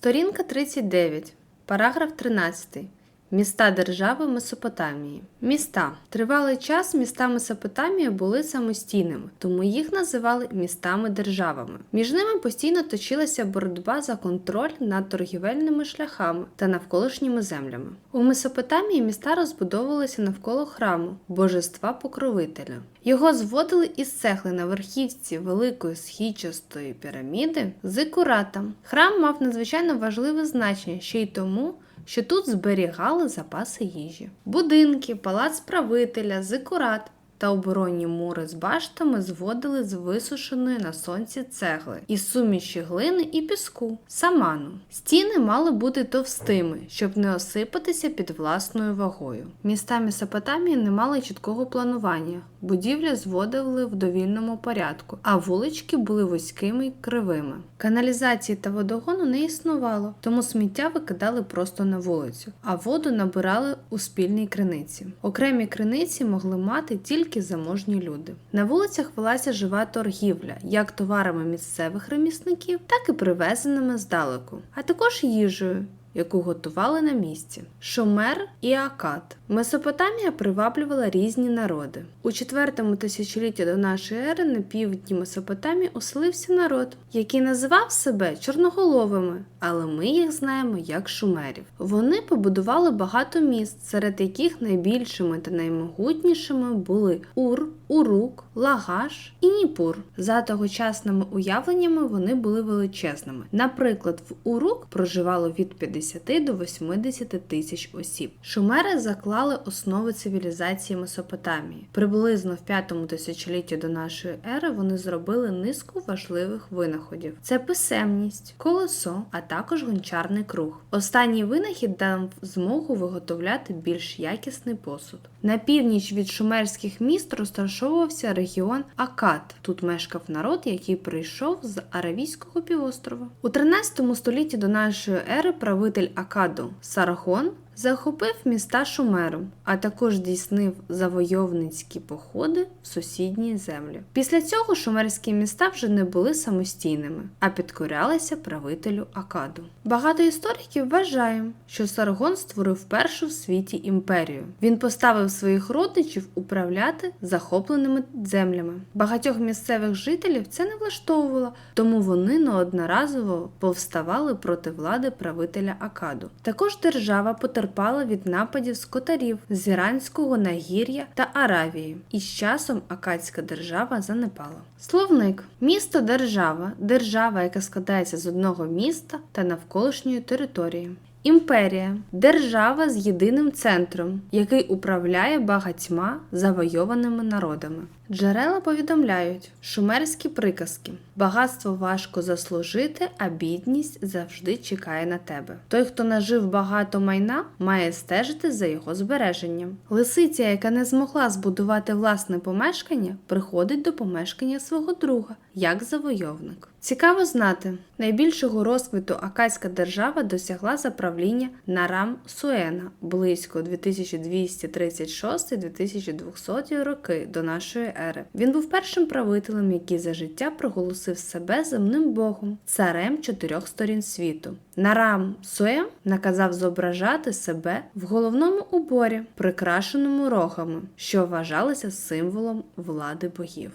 Сторінка 39, параграф 13. Міста держави Месопотамії. Міста. Тривалий час міста Месопотамії були самостійними, тому їх називали містами-державами. Між ними постійно точилася боротьба за контроль над торгівельними шляхами та навколишніми землями. У Месопотамії міста розбудовувалися навколо храму, божества покровителя. Його зводили із цегли на верхівці великої східчастої піраміди з ікуратом. Храм мав надзвичайно важливе значення ще й тому, що тут зберігали запаси їжі. Будинки, палац правителя, зикурат та оборонні мури з баштами зводили з висушеної на сонці цегли із суміші глини і піску, саману. Стіни мали бути товстими, щоб не осипатися під власною вагою. Міста Месопотамії не мали чіткого планування. Будівлі зводили в довільному порядку, а вулички були вузькими й кривими. Каналізації та водогону не існувало, тому сміття викидали просто на вулицю, а воду набирали у спільній криниці. Окремі криниці могли мати тільки заможні люди. На вулицях велася жива торгівля, як товарами місцевих ремісників, так і привезеними здалеку, а також їжею. Яку готували на місці Шумер і Акад. Месопотамія приваблювала різні народи. У четвертому тисячолітті до нашої ери на півдні Месопотамії оселився народ, який називав себе чорноголовими, але ми їх знаємо як шумерів. Вони побудували багато міст, серед яких найбільшими та наймогутнішими були Ур, Урук, Лагаш і Ніпур. За тогочасними уявленнями вони були величезними. Наприклад, в Урук проживало від 50 до 80 тисяч осіб. Шумери заклали основи цивілізації Месопотамії. Приблизно в п'ятому тисячолітті до нашої ери вони зробили низку важливих винаходів: це писемність, колесо, а також гончарний круг. Останній винахід дав змогу виготовляти більш якісний посуд. На північ від шумерських міст розташовувався регіон Акад. Тут мешкав народ, який прийшов з Аравійського півострова. У 13 столітті до нашої ери правитель Акаду Саргон захопив міста Шумеру, а також здійснив завойовницькі походи в сусідні землі. Після цього шумерські міста вже не були самостійними, а підкорялися правителю Акаду. Багато істориків вважають, що Саргон створив першу в світі імперію. Він поставив своїх родичів управляти захопленими землями. Багатьох місцевих жителів це не влаштовувало, тому вони неодноразово повставали проти влади правителя Акаду. Також держава потерпала від нападів скотарів з Іранського нагір'я та Аравії, і з часом Акадська держава занепала. Словник місто держава, держава, яка складається з одного міста та навколишньої території. Імперія держава з єдиним центром, який управляє багатьма завойованими народами. Джерела повідомляють шумерські приказки: багатство важко заслужити, а бідність завжди чекає на тебе. Той, хто нажив багато майна, має стежити за його збереженням. Лисиця, яка не змогла збудувати власне помешкання, приходить до помешкання свого друга як завойовник. Цікаво знати, найбільшого розквіту Акадська держава досягла за правління Нарам Суена близько 2236-2200 роки до нашої ери. Він був першим правителем, який за життя проголосив себе земним богом, царем чотирьох сторін світу. Нарам Суем наказав зображати себе в головному уборі, прикрашеному рогами, що вважалися символом влади богів.